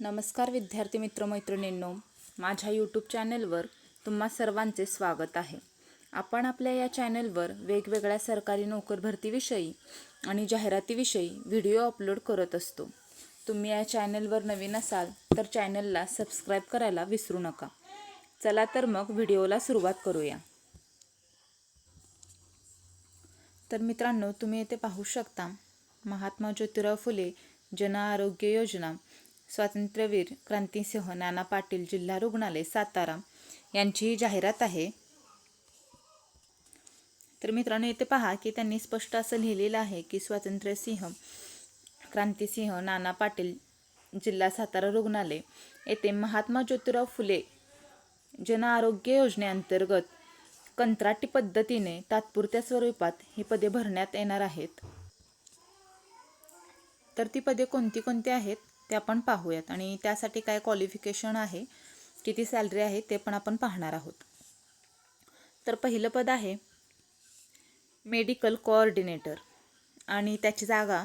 नमस्कार विद्यार्थी मित्र मैत्रिणींनो माझ्या यूट्यूब चॅनलवर तुम्हा सर्वांचे स्वागत आहे. आपण आपल्या या चॅनलवर वेगवेगळ्या सरकारी नोकर भरतीविषयी आणि जाहिरातीविषयी व्हिडिओ अपलोड करत असतो. तुम्ही या चॅनलवर नवीन असाल तर चॅनलला सबस्क्राईब करायला विसरू नका. चला तर मग व्हिडिओला सुरुवात करूया. तर मित्रांनो तुम्ही येथे पाहू शकता महात्मा ज्योतिराव फुले जन आरोग्य योजना स्वातंत्र्यवीर क्रांतिसिंह नाना पाटील जिल्हा रुग्णालय सातारा यांचीही जाहिरात आहे. तर मित्रांनो येथे पहा की त्यांनी स्पष्ट असं लिहिलेलं आहे की स्वातंत्र्यसिंह क्रांतिसिंह नाना पाटील जिल्हा सातारा रुग्णालय येथे महात्मा ज्योतिराव फुले जन आरोग्य योजनेअंतर्गत कंत्राटी पद्धतीने तात्पुरत्या स्वरूपात ही पदे भरण्यात येणार आहेत. तर ती पदे कोणती कोणती आहेत ते आपण पाहूयात. आणि त्यासाठी काय क्वालिफिकेशन आहे किती सॅलरी आहे ते पण आपण पाहणार आहोत. तर पहिलं पद आहे मेडिकल कोऑर्डिनेटर आणि त्याची जागा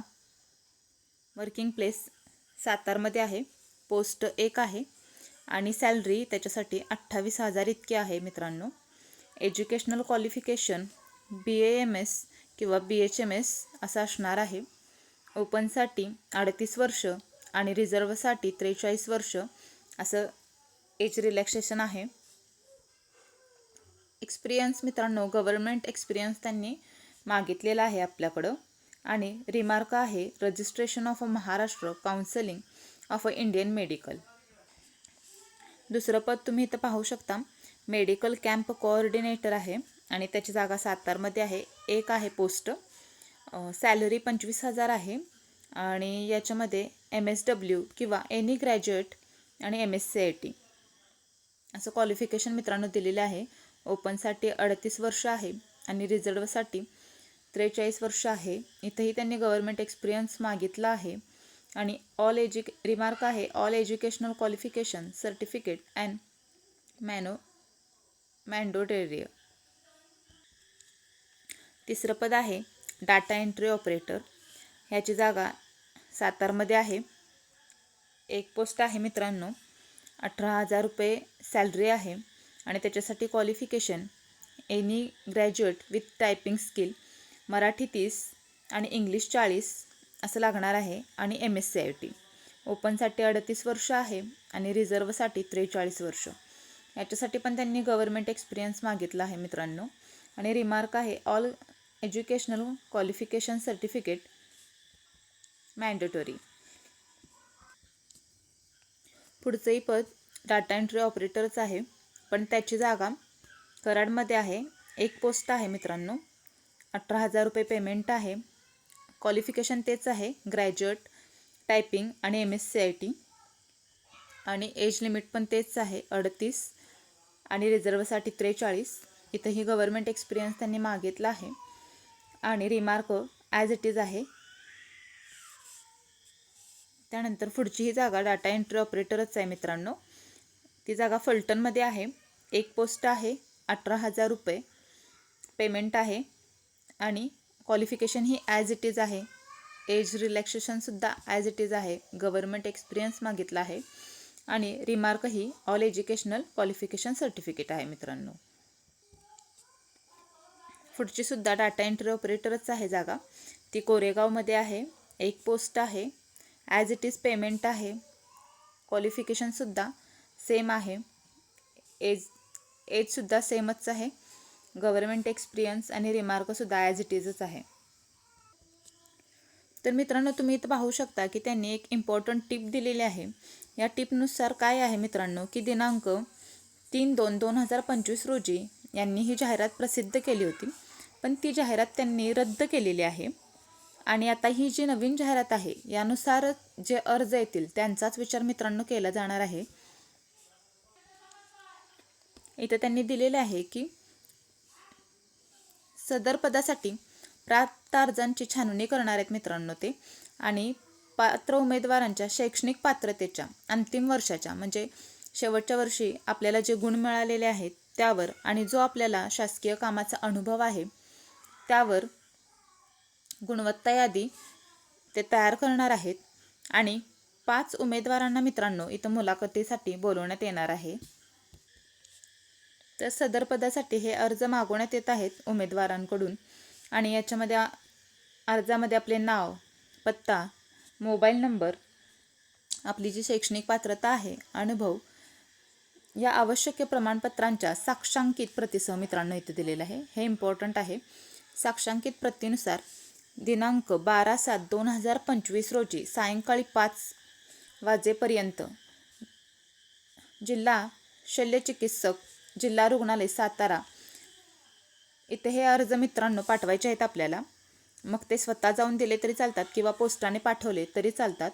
वर्किंग प्लेस सातारमध्ये आहे. पोस्ट एक आहे. आणि सॅलरी त्याच्यासाठी अठ्ठावीस हजार इतकी आहे मित्रांनो. Educational qualification B A M S किंवा बी एच एम एस असं असणार आहे. ओपनसाठी अडतीस वर्ष आणि रिझर्वसाठी त्रेचाळीस वर्ष असं एज रिलॅक्सेशन आहे. एक्सपिरियन्स मित्रांनो गव्हर्नमेंट एक्सपिरियन्स त्यांनी मागितलेला आहे आपल्याकडं. आणि रिमार्क आहे registration of a Maharashtra counselling of a Indian medical दुसरं पद तुम्ही इथं पाहू शकता. मेडिकल कॅम्प कोऑर्डिनेटर आहे आणि त्याची जागा सातारमध्ये आहे. एक आहे पोस्ट सॅलरी पंचवीस हजार आहे. आणि याच्यामध्ये एम एस डब्ल्यू किंवा एनी ग्रॅज्युएट आणि M S C I T असं क्वालिफिकेशन मित्रांनो दिलेलं आहे. ओपनसाठी अडतीस वर्ष आहे आणि रिझर्वसाठी त्रेचाळीस वर्ष आहे. इथंही त्यांनी गव्हर्मेंट एक्सपिरियन्स मागितला आहे. आणि ऑल एज्यु रिमार्क आहे all educational qualification certificate and मॅनो mandatory तिसरं पद आहे डाटा एंट्री ऑपरेटर ह्याची जागा सातारमध्ये आहे. एक पोस्ट आहे मित्रांनो. अठरा हजार रुपये सॅलरी आहे आणि त्याच्यासाठी qualification any graduate with typing skill Marathi तीस आणि इंग्लिश चाळीस असं लागणार आहे आणि M S C I T ओपनसाठी अडतीस वर्ष आहे आणि रिझर्वसाठी त्रेचाळीस वर्ष. याच्यासाठी पण त्यांनी गव्हर्मेंट एक्सपिरियन्स मागितला आहे मित्रांनो. आणि रिमार्क आहे all educational qualification certificate mandatory. पुढचंही पद डाटा एंट्री ऑपरेटरच आहे पण त्याची जागा कराडमध्ये आहे. एक पोस्ट आहे मित्रांनो. अठरा हजार रुपये पेमेंट आहे. क्वालिफिकेशन तेच आहे. ग्रॅज्युएट टायपिंग आणि M S C I T आणि एज लिमिट पण तेच आहे. अडतीस आणि रिझर्वसाठी त्रेचाळीस. इथंही गव्हर्मेंट एक्सपिरियन्स त्यांनी मागितला आहे. आणि रिमार्क ॲज इट इज आहे. त्यानंतर पुढची ही जागा डाटा एंट्री ऑपरेटरच आहे मित्रांनो. ती जागा फलटणमध्ये आहे. एक पोस्ट आहे अठरा हजार रुपये. पेमेंट आहे. आणि क्वालिफिकेशन ही ॲज इट इज आहे. एज रिलॅक्सेशनसुद्धा ॲज इट इज आहे. गव्हर्मेंट एक्सपिरियन्स मागितला आहे. आणि रिमार्क ही ऑल एज्युकेशनल क्वालिफिकेशन सर्टिफिकेट आहे मित्रांनो. पुढची सुद्धा डाटा एंट्री ऑपरेटरच आहे जागा. ती कोरेगावमध्ये आहे. एक पोस्ट आहे. ॲज इट इज पेमेंट आहे. क्वालिफिकेशनसुद्धा सेम आहे. एज एजसुद्धा सेमच आहे. गव्हर्मेंट एक्सपिरियन्स आणि रिमार्कसुद्धा ॲज इट इजच आहे. तर मित्रांनो तुम्ही इथं पाहू शकता की त्यांनी एक इम्पॉर्टंट टिप दिलेली आहे. या टिपनुसार काय आहे मित्रांनो? की दिनांक तीन दोन दोन हजार पंचवीस रोजी यांनी ही जाहिरात प्रसिद्ध केली होती. पण ती जाहिरात त्यांनी रद्द केलेली आहे. आणि आता ही जी नवीन जाहिरात आहे यानुसार जे अर्ज येतील त्यांचाच विचार मित्रांनो केला जाणार आहे. इथं त्यांनी दिलेले आहे की सदर पदासाठी प्राप्त अर्जांची छाननी करणार आहेत मित्रांनो ते. आणि पात्र उमेदवारांच्या शैक्षणिक पात्रतेच्या अंतिम वर्षाच्या म्हणजे शेवटच्या वर्षी आपल्याला जे गुण मिळालेले आहेत त्यावर आणि जो आपल्याला शासकीय कामाचा अनुभव आहे त्यावर गुणवत्ता यादी ते तयार करणार आहेत आणि पाच उमेदवारांना मित्रांनो इथं मुलाखतीसाठी बोलवण्यात येणार आहे. तर सदर पदासाठी हे अर्ज मागवण्यात येत आहेत उमेदवारांकडून आणि याच्यामध्ये अर्जामध्ये आपले नाव पत्ता मोबाईल नंबर आपली जी शैक्षणिक पात्रता आहे अनुभव या आवश्यक प्रमाणपत्रांच्या साक्षांकित प्रतीसह मित्रांनो इथे दिलेलं आहे. हे इम्पॉर्टंट आहे. साक्षांकित प्रतीनुसार दिनांक बारा सात दोन हजार पंचवीस रोजी सायंकाळी पाच वाजेपर्यंत जिल्हा शल्यचिकित्सक जिल्हा रुग्णालय सातारा इथे हे अर्ज मित्रांनो पाठवायचे आहेत आपल्याला. मग ते स्वतः जाऊन दिले तरी चालतात किंवा पोस्टाने पाठवले तरी चालतात.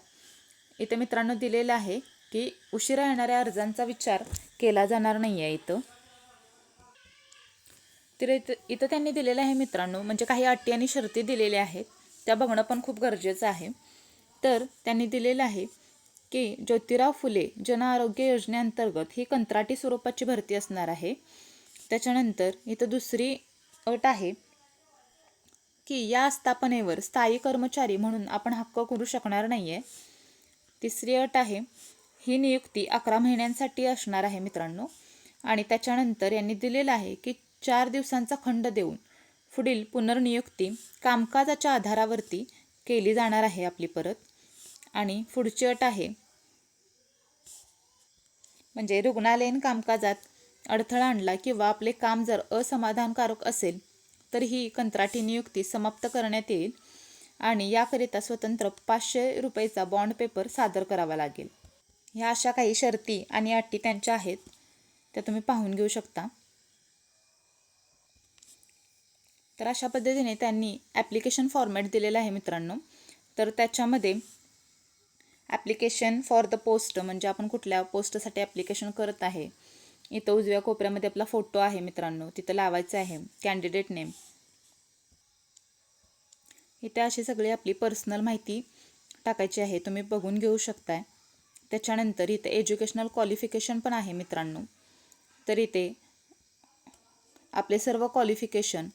इथे मित्रांनो दिलेलं आहे की उशिरा येणाऱ्या अर्जांचा विचार केला जाणार नाही आहे इथं. तर इथं इथं त्यांनी दिलेलं आहे मित्रांनो म्हणजे काही अटी आणि शर्ती दिलेल्या आहेत त्या बघणं पण खूप गरजेचं आहे. तर त्यांनी दिलेलं आहे की ज्योतिराव फुले जन आरोग्य योजनेअंतर्गत ही कंत्राटी स्वरूपाची भरती असणार आहे. त्याच्यानंतर इथं दुसरी अट आहे की या आस्थापनेवर स्थायी कर्मचारी म्हणून आपण हक्क करू शकणार नाही आहे तिसरी अट आहे ही नियुक्ती अकरा महिन्यांसाठी असणार आहे मित्रांनो. आणि त्याच्यानंतर यांनी दिलेलं आहे की चार दिवसांचा खंड देऊन पुढील पुनर्नियुक्ती कामकाजाच्या आधारावरती केली जाणार आहे आपली परत. आणि पुढची अट आहे म्हणजे रुग्णालयीन कामकाजात अडथळा आणला किंवा आपले काम जर असमाधानकारक असेल तर ही कंत्राटी नियुक्ती समाप्त करण्यात येईल. आणि याकरिता स्वतंत्र पाचशे रुपयेचा बॉन्ड पेपर सादर करावा लागेल. ह्या अशा काही शर्ती आणि अटी त्यांच्या आहेत त्या तुम्ही पाहून घेऊ शकता. तर अशा पद्धतीने त्यांनी ॲप्लिकेशन फॉर्मॅट दिलेलं आहे मित्रांनो. तर त्याच्यामध्ये ॲप्लिकेशन फॉर द पोस्ट म्हणजे आपण कुठल्या पोस्टसाठी ॲप्लिकेशन करत आहे इथं उजव्या कोपऱ्यामध्ये आपला फोटो आहे मित्रांनो तिथं लावायचं आहे कॅन्डिडेट नेम इथे अशी सगळी आपली पर्सनल माहिती टाकायची आहे तुम्ही बघून घेऊ शकताय. त्याच्यानंतर इथे एज्युकेशनल क्वालिफिकेशन पण आहे मित्रांनो. तर इथे आपले सर्व क्वालिफिकेशन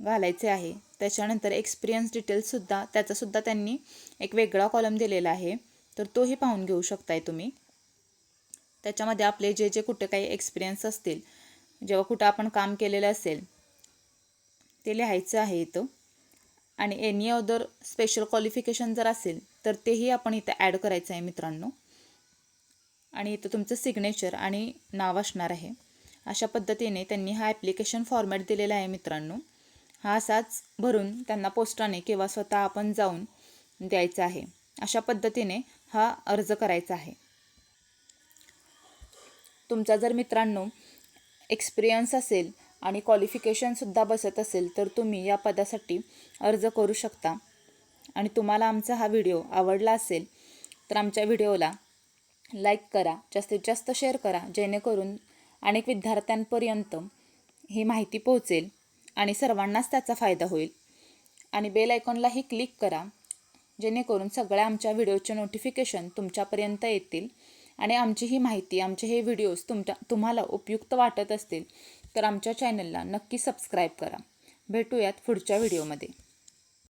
घालायचे आहे. त्याच्यानंतर एक्सपिरियन्स डिटेल्ससुद्धा त्याचासुद्धा त्यांनी एक वेगळा कॉलम दिलेला आहे. तर तोही पाहून घेऊ शकताय तुम्ही. त्याच्यामध्ये आपले जे जे कुठे काही एक्सपिरियन्स असतील जेव्हा कुठं आपण काम केलेलं असेल ते लिहायचं आहे इथं. आणि एनी अदर स्पेशल क्वालिफिकेशन जर असेल तर तेही आपण इथं ॲड करायचं आहे मित्रांनो. आणि इथं तुमचं सिग्नेचर आणि नाव असणार आहे. अशा पद्धतीने त्यांनी हा ॲप्लिकेशन फॉर्मॅट दिलेला आहे मित्रांनो. हा असाच भरून त्यांना पोस्टाने किंवा स्वतः आपण जाऊन द्यायचा आहे. अशा पद्धतीने हा अर्ज करायचा आहे. तुमचा जर मित्रांनो एक्सपिरियन्स असेल आणि क्वालिफिकेशनसुद्धा बसत असेल तर तुम्ही या पदासाठी अर्ज करू शकता. आणि तुम्हाला आमचा हा व्हिडिओ आवडला असेल तर आमच्या व्हिडिओला लाईक करा जास्तीत जास्त शेअर करा जेणेकरून अनेक विद्यार्थ्यांपर्यंत ही माहिती पोहोचेल आणि सर्वांनाच त्याचा फायदा होईल. आणि बेल आयकॉनलाही क्लिक करा जेणेकरून सगळ्या आमच्या व्हिडिओचे नोटिफिकेशन तुमच्यापर्यंत येतील आणि आमची ही माहिती आमचे हे व्हिडिओज तुमच्या तुम्हाला उपयुक्त वाटत असतील तर आमच्या चॅनलला नक्की सबस्क्राईब करा. भेटूयात पुढच्या व्हिडिओमध्ये.